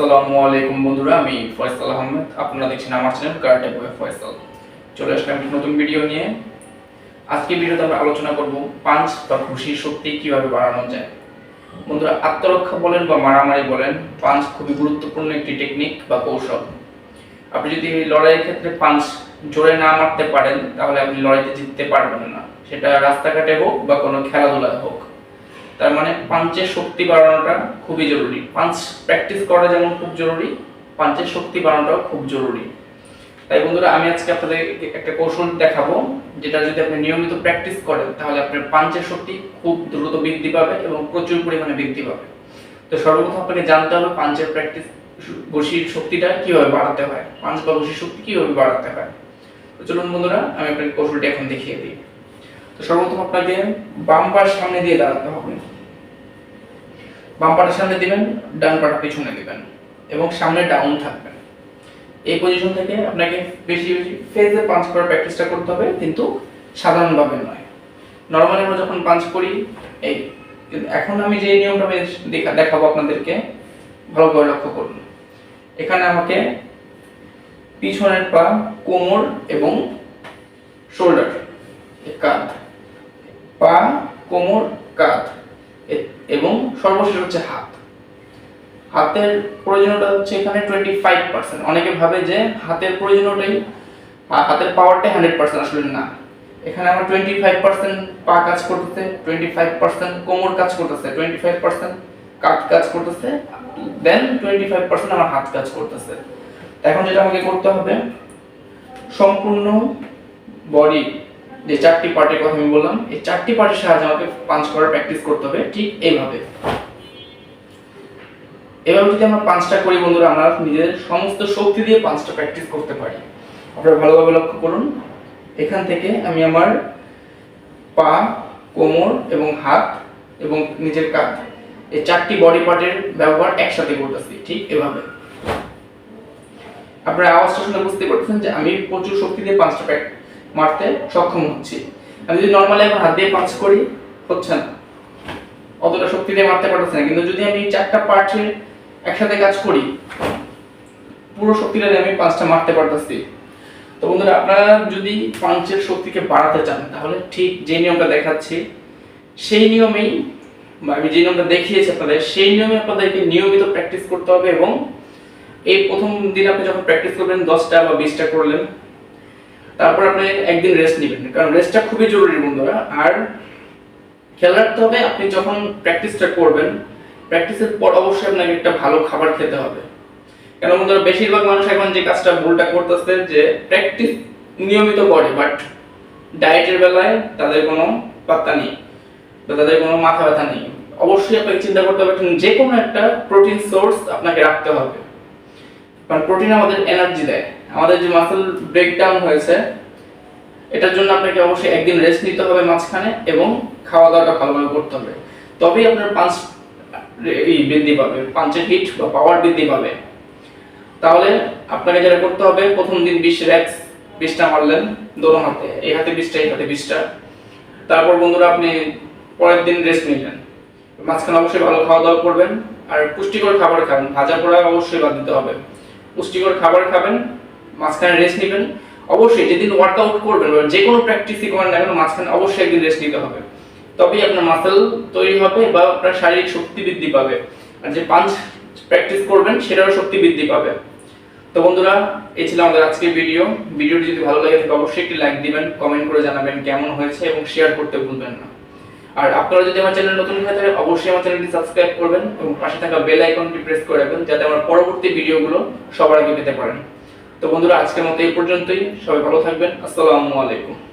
আসসালামু আলাইকুম বন্ধুরা, আমি ফয়সাল আহমেদ। আপনারা দেখছেন আমার চ্যানেল ফয়সাল চলে আসলাম নতুন ভিডিও নিয়ে। আজকে ভিডিওতে আমরা আলোচনা করব পাঞ্চ বা খুশির শক্তি কীভাবে বাড়ানো যায়। বন্ধুরা, আত্মরক্ষা বলেন বা মারামারি বলেন পাঞ্চ খুবই গুরুত্বপূর্ণ একটি টেকনিক বা কৌশল। আপনি যদি লড়াইয়ের ক্ষেত্রে পাঞ্চ জোরে না মারতে পারেন, তাহলে আপনি লড়াইতে জিততে পারবেন না। সেটা রাস্তাঘাটে হোক বা কোনো খেলাধুলায় হোক। তার মানে পাঞ্চের শক্তি বাড়ানোটা খুবই জরুরি। পাঞ্চ প্র্যাকটিস করা যেমন খুব জরুরি, পাঞ্চের শক্তি বাড়ানোটাও খুব জরুরি। তাই বন্ধুরা, আমি আজকে আপনাদের একটা কৌশল দেখাবো, যেটা যদি আপনি নিয়মিত প্র্যাকটিস করেন, তাহলে আপনার পাঞ্চের শক্তি খুব দ্রুত বৃদ্ধি পাবে এবং প্রচুর পরিমাণে বৃদ্ধি পাবে। তো সর্বপ্রথম আপনাকে জানতে হবে পাঞ্চের প্র্যাকটিস বসির শক্তিটা কীভাবে বাড়াতে হয়? পাঞ্চ বা বসির শক্তি কীভাবে বাড়াতে হয়? তো চলুন বন্ধুরা, আমি আপনাকে কৌশলটি এখন দেখিয়ে দিই। সর্বপ্রথম আপনাকে বাম পাশ সামনে দিয়ে দাঁড়াতে হবে। বাম পাটা সামনে দিবেন, ডান পাটা পিছনে দিবেন এবং সামনে ডাউন থাকবেন। এই পজিশন থেকে আপনাকে বেশি বেশি ফেজে পাঞ্চ করার প্র্যাকটিসটা করতে হবে, কিন্তু সাধারণভাবে নয়। নর্মালি আমরা যখন পাঞ্চ করি, এই এখন আমি যে নিয়মটা দেখা দেখাবো আপনাদেরকে, ভালো করে লক্ষ্য করুন। এখানে আমাকে পিছনের পা, কোমর এবং শোল্ডার কাঁধ। পা, কোমর, কাঁধ এবং সর্বশেষ হচ্ছে হাত। হাতের প্রয়োজনীয়তা হচ্ছে এখানে টোয়েন্টি ফাইভ পার্সেন্ট অনেকে ভাবে যে হাতের প্রয়োজনীয়তাই হা- হাতের পাওয়ারটাই হান্ড্রেড পার্সেন্ট আসলে না। এখানে আমার টোয়েন্টি ফাইভ পার্সেন্ট পা কাজ করতেছে টোয়েন্টি ফাইভ পার্সেন্ট কোমর কাজ করতেছে টোয়েন্টি ফাইভ পার্সেন্ট কাঠ কাজ করতেছে দেন টোয়েন্টি ফাইভ পার্সেন্ট আমার হাত কাজ করতেছে। এখন যেটা আমাকে করতে হবে, সম্পূর্ণ বডি যে চারটি পার্টের কথা আমি বললাম, এই চারটি পার্টের সাহায্যে আমাকে পাঞ্চ করার প্র্যাকটিস করতে হবে ঠিক এইভাবে। এভাবে যদি আমরা পাঁচটা করি বন্ধুরা, আমরা নিজেদের সমস্ত শক্তি দিয়ে পাঁচটা প্র্যাকটিস করতে পারি। আপনারা ভালোভাবে লক্ষ্য করুন, এখান থেকে আমি আমার পা, কোমর এবং হাত এবং নিজের কাঁধ, এই চারটি বডি পার্টের ব্যবহার একসাথে করতেছি, ঠিক এভাবে। আপনারা আওয়াজটা শুনে বুঝতে পারছেন যে আমি প্রচুর শক্তি দিয়ে পাঁচটা প্যাক মারতে সক্ষম হচ্ছি। আমি যদি নর্মালি এখন হাত দিয়ে পাঁচ করি, হচ্ছে না। অতটা শক্তি দিয়ে মারতে পারতেছি না। কিন্তু যদি আমি চারটা পার্টে একসাথে কাজ করি, পুরো শক্তিটা দিয়ে আমি পাঁচটা মারতে পারতেছি। তো বন্ধুরা, আপনারা যদি পাঞ্চের শক্তিকে বাড়াতে চান, তাহলে ঠিক যে নিয়মটা দেখাচ্ছি, সেই নিয়মেই আমি যে নিয়মটা দেখিয়েছি আপনাদের, সেই নিয়মে আপনাদেরকে নিয়মিত প্র্যাকটিস করতে হবে এবং এই প্রথম দিন আপনি যখন প্র্যাকটিস করবেন, দশটা বা বিশটা করলেন তারপর আপনি একদিন রেস্ট নেবেন। কারণ রেস্টটা খুবই জরুরি বন্ধুরা। আর খেয়াল রাখতে হবে, আপনি যখন প্র্যাকটিসটা করবেন প্র্যাকটিসের পর অবশ্যই আপনাকে একটা ভালো খাবার খেতে হবে। কেন বন্ধুরা, বেশিরভাগ মানুষ এখন যে কাজটা, ভুলটা করতেছে যে প্র্যাকটিস নিয়মিত করে বাট ডায়েটের বেলায় তাদের কোনো পাত্তা নেই বা তাদের কোনো মাথা ব্যথা নেই। অবশ্যই আপনাকে চিন্তা করতে হবে, যে কোনো একটা প্রোটিন সোর্স আপনাকে রাখতে হবে। কারণ প্রোটিন আমাদের এনার্জি দেয়। আমাদের যে মাসেল ব্রেকডাউন হয়েছে, এটার জন্য আপনাকে অবশ্যই একদিন রেস্ট নিতে হবে মাঝখানে এবং খাওয়া দাওয়াটা ভালোভাবে করতে হবে। তবেই আপনার পাঞ্চ এই বৃদ্ধি পাবে পাঞ্চের হিট বা পাওয়ার বৃদ্ধি পাবে। তাহলে আপনাকে যেটা করতে হবে, প্রথম দিন বিশ র্যাক্স বিশটা মারলেন দোনো হাতে, এই হাতে বিশটা, এই হাতে বিশটা। তারপর বন্ধুরা আপনি পরের দিন রেস্ট নিলেন। মাঝখানে অবশ্যই ভালো খাওয়া দাওয়া করবেন, আর পুষ্টিকর খাবার খাবেন ভাজা পোড়া অবশ্যই বাদ দিতে হবে। পুষ্টিকর খাবার খাবেন, মাঝখানে রেস্ট নেবেন। অবশ্যই যেদিন ওয়ার্কআউট করবেন বা যে কোনো প্র্যাকটিসই করেন না কেন, মাঝখানে অবশ্যই একদিন রেস্ট নিতে হবে। তবেই আপনার মাসেল তৈরি হবে বা আপনার শারীরিক শক্তি বৃদ্ধি পাবে। আর যে পাঞ্চ প্র্যাকটিস করবেন, সেটারও শক্তি বৃদ্ধি পাবে। তো বন্ধুরা, এই ছিল আমাদের আজকের ভিডিও ভিডিওটি যদি ভালো লাগে থাকে অবশ্যই একটি লাইক দিবেন কমেন্ট করে জানাবেন কেমন হয়েছে এবং শেয়ার করতে ভুলবেন না। আর আপনারা যদি আমার চ্যানেল নতুন হয়ে থাকে অবশ্যই আমার চ্যানেলটি সাবস্ক্রাইব করবেন এবং পাশে থাকা বেল আইকনটি প্রেস করে রাখবেন, যাতে আমার পরবর্তী ভিডিওগুলো সবার আগে পেতে পারেন। তো বন্ধুরা, আজকের মতো এই পর্যন্তই। সবাই ভালো থাকবেন। আসসালামু আলাইকুম।